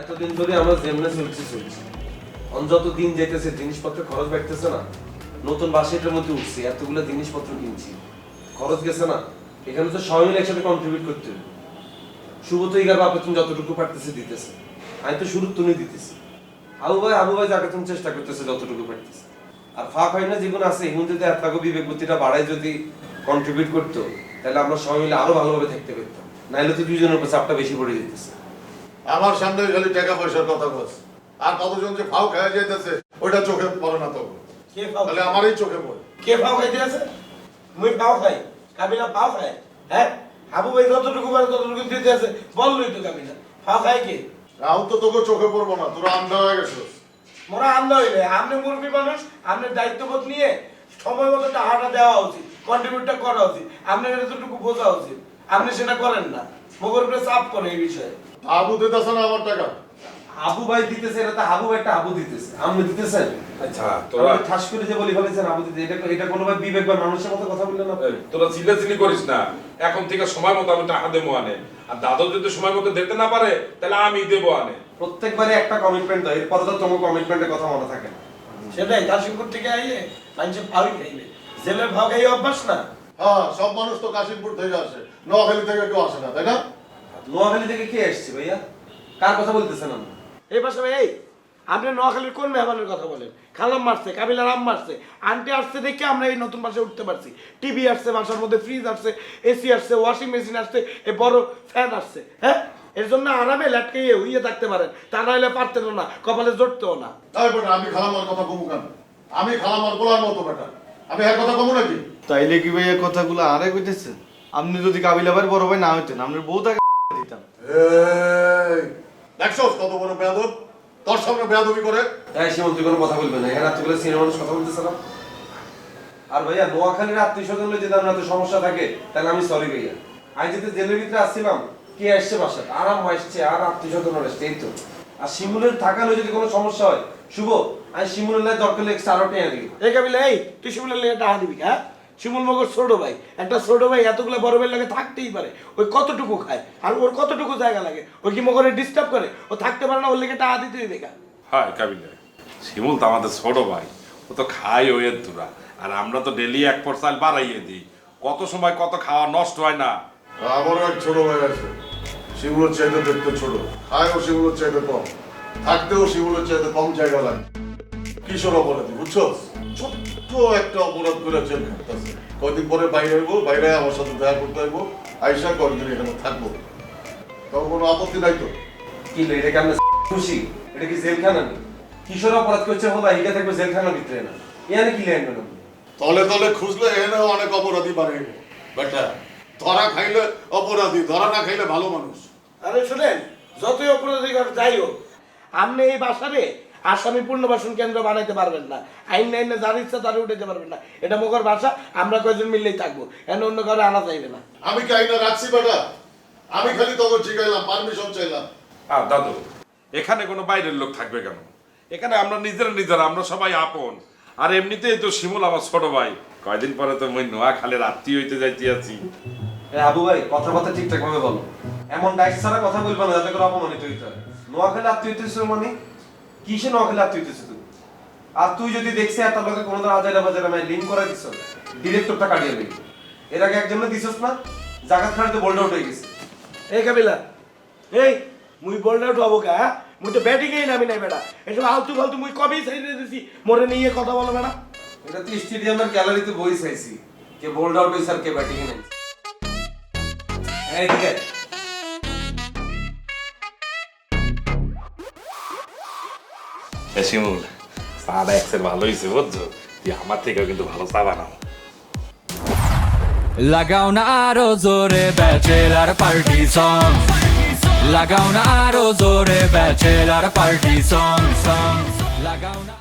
এতদিন ধরে আমরা যেমনে চলছি চলছি। দিন যেতেছে খরচ বাড়তেছে না। নতুন মধ্যে এতগুলো জিনিসপত্র কিনছি। খরচ গেছে না। এখানে তো সবাই একসাথে কন্ট্রিবিউট করতে হবে। শুভ তো ইগার তুমি যতটুকু পারতেছে দিতেছে। আমি তো শুরু তুমি দিতেছি। আবু ভাই আবু ভাই যাকে তুমি চেষ্টা করতেছে যতটুকু পারতেছে। আর ফাঁক হয় না যেগুলো আছে। এগুলো যদি এত বিবেক বুদ্ধিটা বাড়ায় যদি কন্ট্রিবিউট করতো, তাহলে আমরা সবাই মিলে আরও ভালোভাবে থাকতে পারতাম। নাইলে তো দুইজনের উপর চাপটা বেশি পড়ে যেতেছে। আমার সামনে খালি টাকা পয়সার কথা বস আর কতজন যে ফাউ খাওয়া যাইতেছে ওইটা চোখে পড়ে না তো। কে পাও তাহলে আমারই চোখে পড়ে। কে আছে? মুই পাও খাই কাবিলা পাও হ্যাঁ? হাবু ভাই যতটুকু পারে ততটুকু দিতে আছে বললই তো কাবিলা পাও খায় কে? তো তোকে চোখে পড়ব না তোরা আন্দা হয়ে গেছিস মোরা আন্দা হইলে আপনি মুরব্বী মানুষ আপনার দায়িত্ববোধ নিয়ে সময় মতো টাকাটা দেওয়া উচিত কন্ট্রিবিউটটা করা উচিত আপনার এতটুকু বোঝা উচিত। আপনি সেটা করেন না। মগর উপরে চাপ করে এই বিষয়ে। আবু দিতেছে না আমার টাকা? আবু ভাই দিতেছে এটা তো আবু ভাইটা আবু দিতেছে। আপনি দিতেছেন? আচ্ছা তোরা ঠাস করে যে বলি ফেলেছেন আবু দিতে এটা এটা কোনো ভাই বিবেক বা মানুষের মতো কথা বললেন না এই, তোরা চিল্লাচিল্লি করিস না। এখন থেকে সময় মতো আমি টাকা দেবো আনে। আর দাদু যদি সময় মতো দিতে না পারে তাহলে আমি দেবো আনে। প্রত্যেকবারে একটা কমিটমেন্ট দাও এরপরে তো তোমার কমিটমেন্টের কথা মনে থাকে না। সেটাই কাশিমপুর থেকে আইয়ে মানুষের ভাবই খাইলে। জেলের ভাব খাই অভ্যাস না? হ্যাঁ সব মানুষ তো কাশিমপুর থেকে আসে নোয়াখালী থেকে কেউ আসে না তাই না? নোয়াখালী থেকে কে এসছে ভাইয়া? কার কথা বলতেছেন আপনি? এই পাশে ভাই এই আপনি নোয়াখালীর কোন মেহমানের কথা বলেন? খালাম মারছে কাবিলার আম মারছে আন্টি আসছে দেখে আমরা এই নতুন বাসায় উঠতে পারছি। টিভি আসছে বাসার মধ্যে ফ্রিজ আসছে এসি আসছে ওয়াশিং মেশিন আসছে এই বড় ফ্যান আসছে হ্যাঁ? এর জন্য আরামে ল্যাটকে উইয়ে থাকতে পারেন। তা নাহলে পারতেন না কপালে জড়তেও না। তাই বেটা আমি খালামার কথা কমু কেন আমি খালামার বলার মতো বেটা আমি এর কথা কমু নাকি? তাইলে কি ভাই এই কথাগুলো আরে কইতেছেন আপনি যদি কাবিলাবার বড় ভাই না হইতেন আপনার বউ এই দেখছস কত বড় বেয়াদব? তোর সামনে বেয়াদবি করে? তাই সীমন্ত কোনো কথা বলবেন না। এখানে এতগুলো সিনিয়র মানুষ কথা বলতেছিলাম। আর ভাইয়া নোয়াখালীর আত্মীয় স্বজন যদি আপনার তো সমস্যা থাকে তাহলে আমি সরি ভাইয়া। আমি যদি জেলের ভিতরে আসছিলাম কে আসছে বাসায়? আরাম আসছে আর আত্মীয় স্বজন আসছে এই তো। আর শিমুলের থাকালে যদি কোনো সমস্যা হয় শুভ আমি শিমুলের লাই দরকার লেগেছে আরও টেনে দিই এই কাবিলা এই তুই শিমুলের লেগে টাকা দিবি হ্যাঁ? শিমুল মগর ছোট ভাই। একটা ছোট ভাই এতগুলো বড় ভাইয়ের লাগে থাকতেই পারে। ওই কতটুকু খায়? আর ওর কতটুকু জায়গা লাগে? ওই কি মগরে ডিস্টার্ব করে? ও থাকতে পারে না ওর লেগে টাকা দিতে দিবে কেন হয় কাবিলে শিমুল তো আমাদের ছোট ভাই। ও তো খাই ওই তুরা আর আমরা তো ডেলি এক পর চাল বাড়াইয়ে দিই। কত সময় কত খাওয়া নষ্ট হয় না। আমারও এক ছোট ভাই আছে। শিমুলের চাইতে দেখতে ছোট। খায়ও শিমুলের চাইতে কম। থাকতেও শিমুলের চাইতে কম জায়গা লাগে। কিশোর অপরাধী বুঝছ? ছোট্ট একটা অপরাধ করে জেল খাটতেছে কয়দিন পরে বাইরে হইবো বাইরে আমার সাথে দেখা করতে হইবো আইসা কয়েকদিন এখানে থাকব। তখন কোনো আপত্তি নাই তো? কি লে, এটা খুশি? এটা কি জেলখানা কিশোর অপরাধ করছে হলো এটা থাকবে জেলখানার ভিতরে না। এখানে কি লেনবেন আপনি তলে তলে খুঁজলে এখানে অনেক অপরাধী বাড়ে বেটা ধরা খাইলে অপরাধী ধরা না খাইলে ভালো মানুষ। আরে শুনেন যতই অপরাধী কর যাই হোক আপনি এই বাসারে আসামি পুনর্বাসন কেন্দ্র বানাইতে পারবেন না। আইন আইনে যার ইচ্ছা তারে উঠাইতে পারবেন না। এটা মগর বাসা আমরা কয়েকজন মিললেই থাকব। এনে অন্য কারও আনা চাইবে না। আমি কি আইনা রাখছি বেটা? আমি খালি তখন জিগাইলাম পারমিশন চাইলাম। আর দাদু এখানে কোনো বাইরের লোক থাকবে কেন? এখানে আমরা নিজেরা নিজেরা আমরা সবাই আপন। আর এমনিতেই তো শিমুল আমার ছোট ভাই। কয়দিন পরে তো মই নোয়াখালীর রাত্রি হইতে যাইতে আছি। আবু ভাই কথাবার্তা ঠিকঠাক ভাবে বলো। এমন ডাইস ছাড়া কথা বলবে না যাতে করে অপমানিত হইতে হয়। নোয়াখালী আত্মীয় হইতেছে মানে? কিসে নোয়াখালী আত্মীয় হইতেছে তুই? আর তুই যদি দেখছিস আর তার লগে কোনো ধর হাজারা বাজারে আমি লিঙ্ক করে দিছ ডিরেক্টরটা কাটিয়ে দিবি। এর আগে একজনে দিছস না? জাগাত খাড়িতে বোল্ড আউট হয়ে গেছে। এই কাবিলা এই মুই বোল্ড আউট উঠাবো কা হ্যাঁ? মুই তো ব্যাটিংয়েই নামি নাই বেটা। এসব আলতু ফালতু মুই কবেই সাইডে দিছি। মোরে নিয়ে কথা বলো বেটা। এটা তুই স্টেডিয়ামের গ্যালারিতে বই চাইছি। কে বোল্ড আউট হইছে আর কে ব্যাটিং এ নাইছে এই দিকে। শিমুল চাটা এক্সের ভালো হয়েছে বুঝছ? তুই আমার থেকেও কিন্তু ভালো চা বানাও। লাগাও না আরও জোরে ব্যাচেলার পার্টি সং লাগাও না আরও জোরে ব্যাচেলার পার্টি সং সং লাগাও না